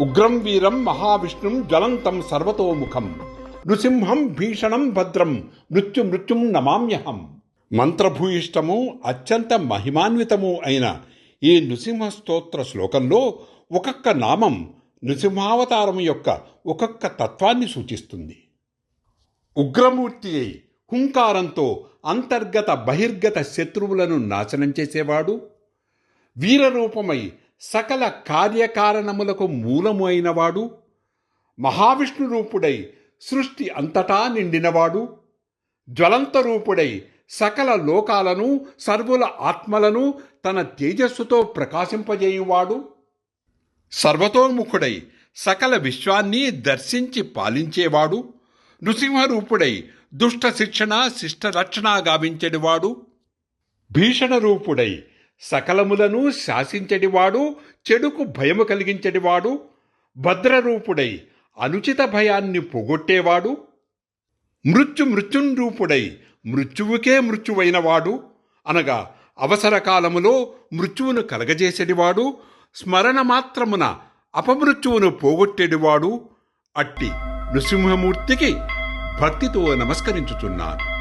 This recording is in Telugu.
ఉగ్రం వీరం మహావిష్ణుం జ్వలంతం సర్వతోముఖం. నృసింహం భీషణం భద్రం మృత్యు మృత్యుం నమామ్యహం. మంత్రభూయిష్టము అత్యంత మహిమాన్వితము అయిన ఈ నృసింహ స్తోత్ర శ్లోకంలో ఒక్కొక్క నామం నృసింహావతారం యొక్క ఒక్కొక్క తత్వాన్ని సూచిస్తుంది. ఉగ్రమూర్తి అయి హుంకారంతో అంతర్గత బహిర్గత శత్రువులను నాశనం చేసేవాడు. వీరరూపమై సకల కార్యకారణములకు మూలము అయినవాడు మహావిష్ణు రూపుడై సృష్టి అంతటా నిండినవాడు జ్వలంత రూపుడై సకల లోకాలను సర్వుల ఆత్మలను తన తేజస్సుతో ప్రకాశింపజేయువాడు సర్వతోముఖుడై సకల విశ్వాన్ని దర్శించి పాలించేవాడు నృసింహరూపుడై దుష్ట శిక్షణ శిష్ట రక్షణ గావించెడివాడు భీషణ రూపుడై సకలములను శాసించడివాడు చెడుకు భయము కలిగించడివాడు భద్రరూపుడై అనుచిత భయాన్ని పోగొట్టేవాడు మృత్యు రూపుడై మృత్యువుకే మృత్యువైనవాడు అనగా అవసర కాలములో మృత్యువును కలగజేసేటివాడు స్మరణ మాత్రమున అపమృత్యువును పోగొట్టేడివాడు అట్టి నృసింహమూర్తికి భక్తితో నమస్కరించుచున్నాను.